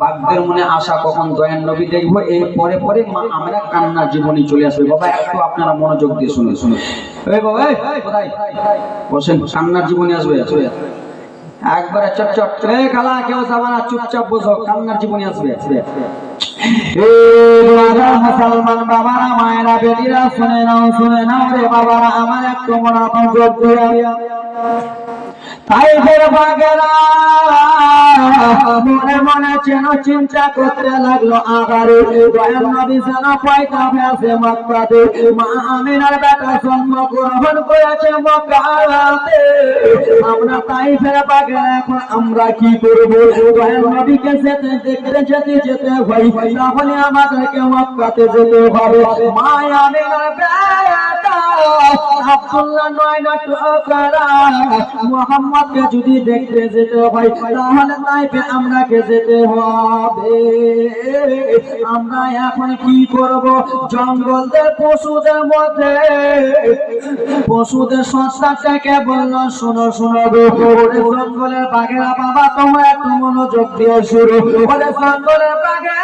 বাপদের মনে আশা কখন দয়ান নবী দেখব? এই পরে পরে মা আমরা কান্নার জীবনী চলে আসবে। বাবা, একটু আপনারা মনোযোগ দিয়ে শুনে শুনে বসেন, কান্নার জীবনী আসবে আসবে। একবারে চট চট এ খালা, কেউ যাবে না চুপচাপ বসো, কান্নার জীবনী আসবে মুসলমান বাবারা, মায়েরা, বেটিরা, শুনে নাও শুনে নাও রে বাবারা, আমার একটু মনোযোগ দিয়ে। তাই ফের বাগেরা মনে মনে চেন চিন্তা করতে লাগল আগারে দয়াল পয়সা ভেসে মক্কাতে মা আমিনার বেটা জন্ম করেছে মক্কাতে। আমরা তাই এখন আমরা কি করব? নবীকে যেতে দেখতে যেতে যেতে হয়, তাহলে আমাদেরকে মক্কাতে যেতে হবে। মা আমিনার আব্দুল্লাহ নয় না টোকরা মোহাম্মদকে যদি দেখতে যেতে হয়, তাহলে তাইপে আমরাকে যেতে হবে। আমরা এখন কি করব? জঙ্গলদের পশুদের মধ্যে। পশুদের সস্তাটাকে বলল? শোনো শোনো জঙ্গলের বাঘেরা, বাবা, তোমরা একটু মনোযোগ দিয়ে শুরু জঙ্গলের বাঘেরা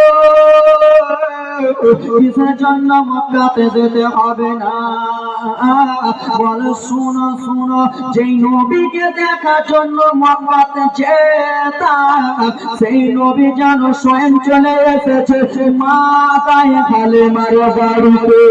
কিসের জন্য মক্কাতে যেতে হবে না? বলে, শুনো শুনো, যেই নবীকে দেখার জন্য মক্কাতে যেতাম সেই নবী যেন স্বয়ং চলে এসেছে মাথায় খালে মারো বাড়িতে।